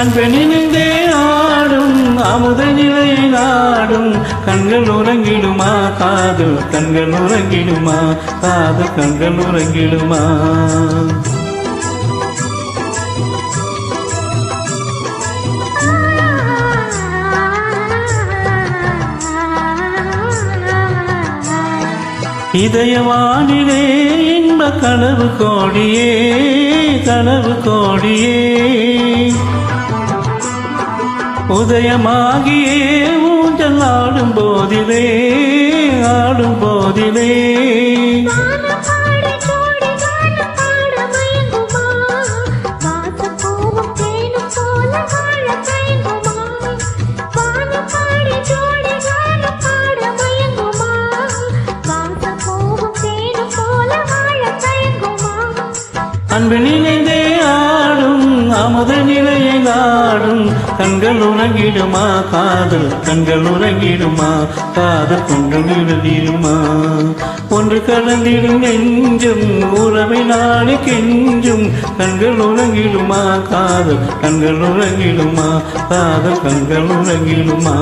அன்பு ஆடும் அமுத நிலை நாடும். கண்கள் உறங்கிடுமா காதல் கண்கள் உறங்கிடுமா காதல் கண்கள் உறங்கிடுமா? இதயவானிலே இன்ப கனவு கோடியே கனவு கோடியே. உதயமாகியே ஊஞ்சல் ஆடும் போதிலே ஆடும் போதிலே. வானம் பாடி கண்கள் உறங்கிடுமா? காதல் கண்கள் உறங்கிடுமா? காதல் கண்கள் எழுதிடுமா? ஒன்று கலந்திடும் நெஞ்சும் உறவை நாடி கெஞ்சும். கண்கள் உறங்கிடுமா? காதல் கண்கள் உறங்கிடுமா? காதல் கண்கள் உறங்கிடுமா?